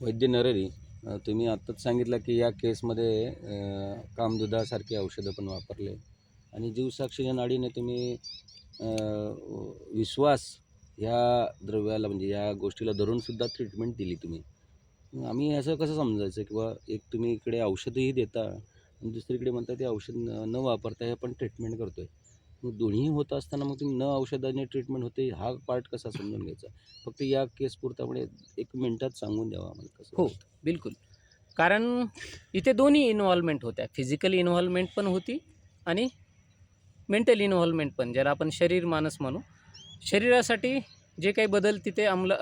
वैद्य नररी तुम्ही आत्ताच सांगितलं की या केसमध्ये कामदुधासारखी औषधं पण वापरले. आणि जीवसाक्षीच्या नाडीने तुम्ही विश्वास ह्या द्रव्याला म्हणजे या गोष्टीला धरूनसुद्धा ट्रीटमेंट दिली तुम्ही. आम्ही असं कसं समजायचं किंवा एक तुम्ही इकडे औषधंही देता आणि दुसरीकडे म्हणता ते औषध न न वापरता हे आपण ट्रीटमेंट करतो आहे मग दोन्ही होत असताना मग तुम्ही न औषधाने ट्रीटमेंट होते हा पार्ट कसा समजून घ्यायचा? फक्त या केस पुरतामुळे एक मिनिटात सांगून द्यावा आम्हाला कसं हो बिलकुल. कारण इथे दोन्ही इन्व्हॉल्वमेंट होत्या. फिजिकल इन्व्हॉल्वमेंट पण होती आणि मेंटल इन्व्हॉल्वमेंट पण ज्याला आपण शरीर मानस म्हणू. शरीरासाठी जे काही बदल तिथे आम्ल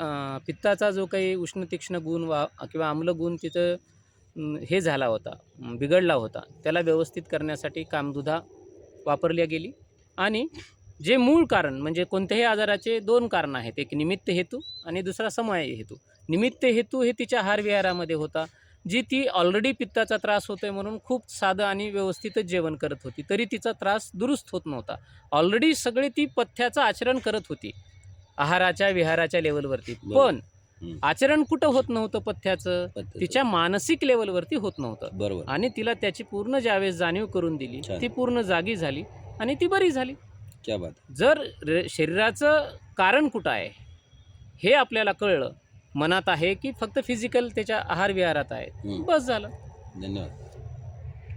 पित्ताचा जो काही उष्ण तीक्ष्ण गुण वा किंवा आम्ल गुण तिथं हे झाला होता बिघडला होता त्याला व्यवस्थित करण्यासाठी कामदुधा वापरल्या गेली. आणि जे मूळ कारण म्हणजे कोणत्याही आजाराचे दोन कारण आहेत एक निमित्त हेतू आणि दुसरा समय हेतू. निमित्त हेतू हे तिच्या आहारविहारामध्ये होता जी ती ऑलरेडी पित्ताचा त्रास होतोय म्हणून खूप साधं आणि व्यवस्थितच जेवण करत होती. तरी तिचा त्रास दुरुस्त होत नव्हता. ऑलरेडी सगळी ती पथ्याचं आचरण करत होती आहाराच्या विहाराच्या लेवलवरती. पण. आचरण कुठं होत नव्हतं पथ्याचं. तिच्या मानसिक लेवलवरती होत नव्हतं. बरोबर. आणि तिला त्याची पूर्ण ज्यावेळेस जाणीव करून दिली. ती पूर्ण जागी झाली. आणि ती बरी झाली. क्या बात जर रे- शरीराचं कारण कुठं आहे हे आपल्याला कळलं मनात आहे की फक्त फिजिकल त्याच्या आहार विहारात आहे. बस झालं. धन्यवाद.